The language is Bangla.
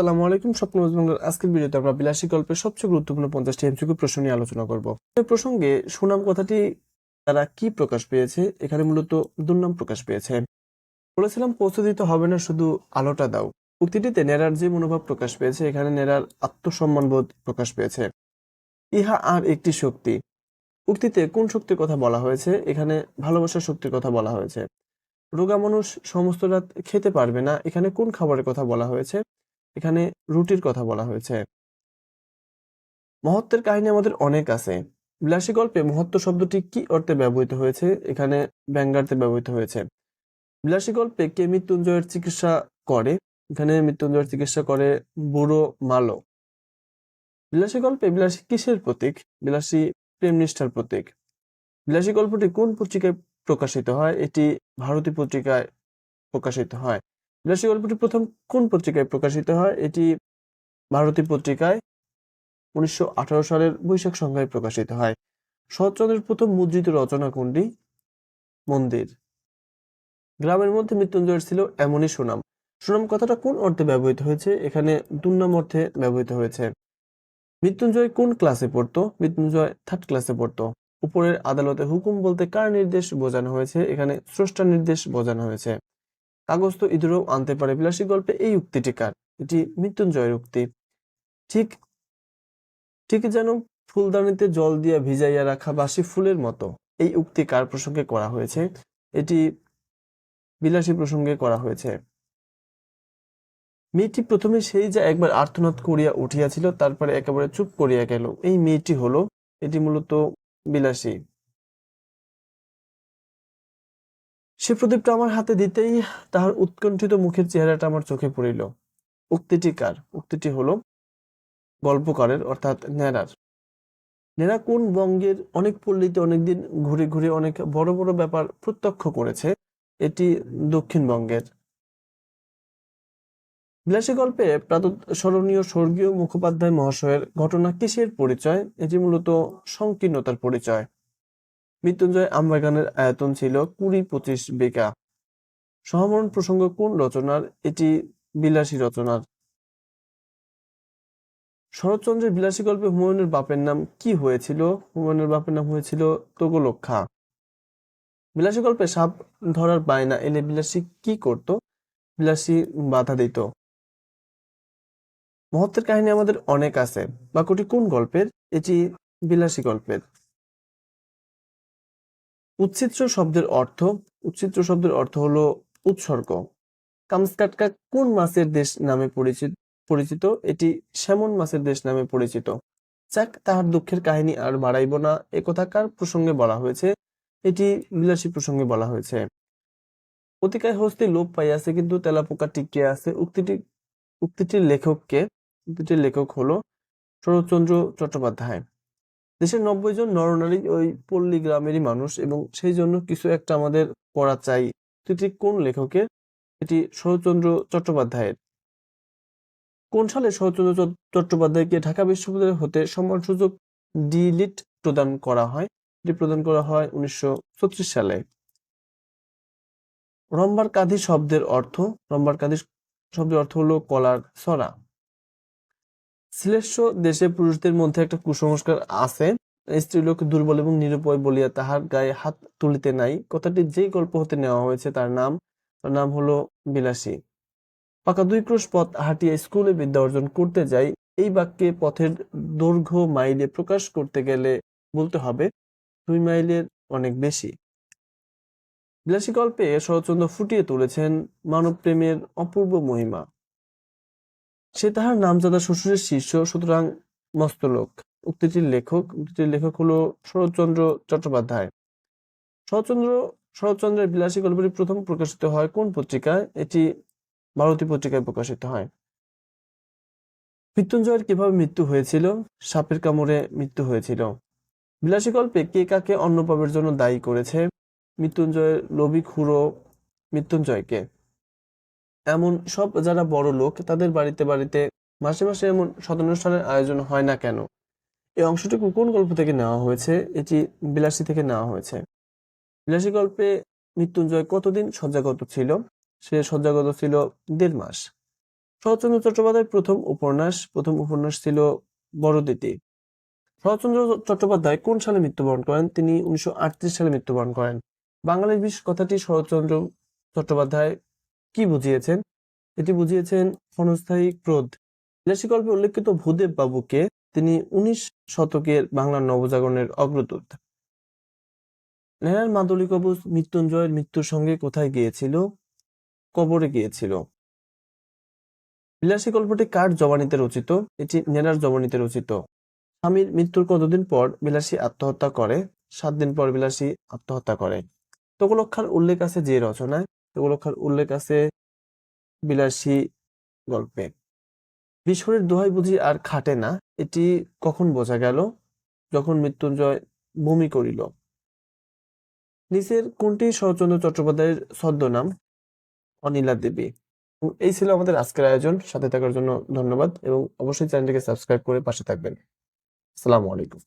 আসসালামু আলাইকুম, স্বপ্ন বাংলার আজকের ভিডিওতে আমরা বিলাসী গল্পের সবচেয়ে গুরুত্বপূর্ণ পঞ্চাশটি এমসিকিউ প্রশ্ন নিয়ে আলোচনা করব। এই প্রসঙ্গে সুনাম কথাটি তারা কি প্রকাশ পেয়েছে? এখানে মূলত দুর্নাম প্রকাশ পেয়েছে। বলেছিলাম, পৌঁছে দিতে হবে না, শুধু আলোটা দাও। উক্তিটিতে নেরার যে মনোভাব প্রকাশ পেয়েছে, এখানে নেরার আত্মসম্মানবোধ প্রকাশ পেয়েছে। ইহা আর একটি শক্তি। উক্তিতে কোন শক্তির কথা বলা হয়েছে? এখানে ভালোবাসার শক্তির কথা বলা হয়েছে। রোগা মানুষ সমস্ত রাত খেতে পারবে না। এখানে কোন খাবারের কথা বলা হয়েছে? এখানে রুটির কথা বলা হয়েছে। মহত্বের কাহিনী আমাদের অনেক আছে। বিলাসী গল্পে মহত্ব শব্দটি কি অর্থে ব্যবহৃত হয়েছে? এখানে ব্যঙ্গার্থে ব্যবহৃত হয়েছে। বিলাসী গল্পে কে মৃত্যুঞ্জয়ের চিকিৎসা করে? এখানে মৃত্যুঞ্জয়ের চিকিৎসা করে বুড়ো মালো। বিলাসী গল্পে বিলাসী কিসের প্রতীক? বিলাসী প্রেম নিষ্ঠার প্রতীক। বিলাসী গল্পটি কোন পত্রিকায় প্রকাশিত হয়? এটি ভারতী পত্রিকায় প্রকাশিত হয়। বিলাসী গল্পটি প্রথম কোন পত্রিকায় প্রকাশিত হয়? এটি ভারতী পত্রিকায় উনিশশো আঠারো সালের বৈশাখ সংখ্যায় প্রকাশিত হয়। শরৎচন্দ্রের প্রথম মুদ্রিত রচনা কোনটি? মন্দির। গ্রামের মধ্যে মৃত্যুঞ্জয়ের ছিল এমনই সুনাম। সুনাম কথাটা কোন অর্থে ব্যবহৃত হয়েছে? এখানে দুর্নাম অর্থে ব্যবহৃত হয়েছে। মৃত্যুঞ্জয় কোন ক্লাসে পড়তো? মৃত্যুঞ্জয় থার্ড ক্লাসে পড়তো। উপরের আদালতে হুকুম বলতে কার নির্দেশ বোঝানো হয়েছে? এখানে স্রষ্টার নির্দেশ বোঝানো হয়েছে। কাগজ তো ইঁদুরও আনতে পারে। বিলাসী গল্পে এই উক্তিটি কার? এটি মৃত্যুঞ্জয়ের উক্তি। ঠিক ঠিক যেন ফুলদানিতে জল দিয়া ভিজাইয়া রাখা বাসি ফুলের মতো। এই উক্তি কার প্রসঙ্গে করা হয়েছে? এটি বিলাসী প্রসঙ্গে করা হয়েছে। মেয়েটি প্রথমে সেই যা একবার আর্তনাদ করিয়া উঠিয়াছিল, তারপরে একেবারে চুপ করিয়া গেল। এই মেয়েটি হলো, এটি মূলত বিলাসী। সে প্রদীপটা আমার হাতে দিতেই তাহার উৎকণ্ঠিত মুখের চেহারাটা আমার চোখে পড়িল। উক্তিটি কার? উক্তিটি হলো গল্পকারের, অর্থাৎ নেরার। নেরা কোন বঙ্গের অনেক পল্লীতে অনেকদিন ঘুরে ঘুরে অনেক বড় বড় ব্যাপার প্রত্যক্ষ করেছে, এটি দক্ষিণবঙ্গের বিলাসী গল্পে প্রাতঃস্মরণীয় স্বর্গীয় মুখোপাধ্যায় মহাশয়ের ঘটনা কিসের পরিচয়? এটি মূলত সংকীর্ণতার পরিচয়। মৃত্যুঞ্জয় আমবাগানের আয়তন ছিল কুড়ি পঁচিশ বিঘা। সহমরণ প্রসঙ্গ কোন রচনার? এটি বিলাসী রচনার। শরৎচন্দ্রের বিলাসী গল্পে হুমায়ুনের বাপের নাম কি হয়েছিল? হুমায়ুনের বাপের নাম হয়েছিল তোগলক্ষা। বিলাসী গল্পে সাপ ধরার বায়না এলে বিলাসী কি করত? বিলাসী বাধা দিত। মহত্বের কাহিনী আমাদের অনেক আছে। বাক্যটি কোন গল্পের? এটি বিলাসী গল্পের। উচ্চিত্র শব্দের অর্থ উচ্চিত্র শব্দের অর্থ হলো উৎসর্গ। কামস্কাটকা কোন মাছের দেশ নামে পরিচিত পরিচিত? এটি স্যামন মাছের দেশ নামে পরিচিত। যাক, তাহার দুঃখের কাহিনী আর বাড়াইব না একথাকার প্রসঙ্গে বলা হয়েছে? এটি বিলাসী প্রসঙ্গে বলা হয়েছে। অতিকায় হস্তে লোপ পাইয়াছে কিন্তু তেলাপোকা টিকিয়ে আছে। উক্তিটি, উক্তিটির লেখককে, উক্তিটির লেখক হলো শরৎচন্দ্র চট্টোপাধ্যায়। দেশের নব্বই জন নরনারী ওই পল্লী গ্রামেরই মানুষ এবং সেই জন্য কিছু একটা আমাদের করা চাই। এটি কোন লেখকের? এটি শরৎচন্দ্র চট্টোপাধ্যায়ের। কোন সালে শরৎচন্দ্র চট্টোপাধ্যায়কে ঢাকা বিশ্ববিদ্যালয় হতে সম্মানসূচক ডিলিট প্রদান করা হয়? এটি প্রদান করা হয় উনিশশো ছত্রিশ সালে। রম্বার কাঁধি শব্দের অর্থ রম্বার কাঁধি শব্দের অর্থ হলো কলার ছড়া। শ্লেষ্য দেশে পুরুষদের মধ্যে একটা কুসংস্কার আছে। স্ত্রীলোক দুর্বল এবং নিরুপায় বলিয়া তাহার গায়ে হাত তুলিতে নাই। কথাটি যেই গল্প হতে নেওয়া হয়েছে তার নাম তার নাম হলো বিলাসী। পাকা দুই ক্রোশ পথ হাঁটিয়া স্কুলে বিদ্যা অর্জন করতে যাই, এই বাক্যে পথের দৈর্ঘ্য মাইলে প্রকাশ করতে গেলে বলতে হবে, দুই মাইলের অনেক বেশি। বিলাসী গল্পে শরৎচন্দ্র ফুটিয়ে তুলেছেন মানব প্রেমের অপূর্ব মহিমা। সে তাহার নামজাদা শ্বশুরের শিষ্য, সুতরাং মস্তলোক। উক্তিটির লেখক উক্তিটির লেখক হলো শরৎচন্দ্র চট্টোপাধ্যায়। শরৎচন্দ্র, শরৎচন্দ্রের বিলাসী গল্পটি প্রথম প্রকাশিত হয় কোন পত্রিকায়? এটি ভারতী পত্রিকায় প্রকাশিত হয়। মৃত্যুঞ্জয়ের কীভাবে মৃত্যু হয়েছিল? সাপের কামড়ে মৃত্যু হয়েছিল। বিলাসী গল্পে কে কাকে অন্ন পাবের জন্য দায়ী করেছে? মৃত্যুঞ্জয়ের লোভী খুঁড়ো মৃত্যুঞ্জয়কে। এমন সব যারা বড় লোক, তাদের বাড়িতে বাড়িতে মাসে মাসে এমন সদানুষ্ঠানের আয়োজন হয় না কেন? এই অংশটুকু কোন গল্প থেকে নেওয়া হয়েছে? এটি বিলাসী থেকে নেওয়া হয়েছে। বিলাসী গল্পে মৃত্যুঞ্জয় কতদিন শয্যাগত ছিল? সে শয্যাগত ছিল দেড় মাস। শরৎচন্দ্র চট্টোপাধ্যায়ের প্রথম উপন্যাস প্রথম উপন্যাস ছিল বড়দিতি। শরৎচন্দ্র চট্টোপাধ্যায় কোন সালে মৃত্যুবরণ করেন? তিনি উনিশশো আটত্রিশ সালে মৃত্যুবরণ করেন। বাঙালির বিষ কথাটি শরৎচন্দ্র চট্টোপাধ্যায় কি বুঝিয়েছেন? এটি বুঝিয়েছেন ক্ষণস্থায়ী ক্রোধ। বিলাসী গল্পে উল্লেখিত ভূদেব বাবুকে তিনি উনিশ শতকের বাংলার নবজাগরণের অগ্রদূত। নেহার মাদলী কবচ মৃত্যুঞ্জয়ের মৃত্যুর সঙ্গে কোথায় গিয়েছিল? কবরে গিয়েছিল। বিলাসী গল্পটি কার জবানিতে রচিত? এটি নেনার জবানিতে রচিত। স্বামীর মৃত্যুর কতদিন পর বিলাসী আত্মহত্যা করে? সাত দিন পর বিলাসী আত্মহত্যা করে। তোকলক্ষার উল্লেখ আছে যে রচনায়। তোকলক্ষার উল্লেখ আছে বিলাসী গল্পে। বিস্ফোরের দোহাই বুঝি আর খাটে না, এটি কখন বোঝা গেল? যখন মৃত্যুঞ্জয় বমি করিল। নিচের কোনটি শরৎচন্দ্র চট্টোপাধ্যায়ের ছদ্মনাম? অনিলা দেবী। এই ছিল আমাদের আজকের আয়োজন। সাথে থাকার জন্য ধন্যবাদ এবং অবশ্যই চ্যানেলটিকে সাবস্ক্রাইব করে পাশে থাকবেন। আসসালামু আলাইকুম।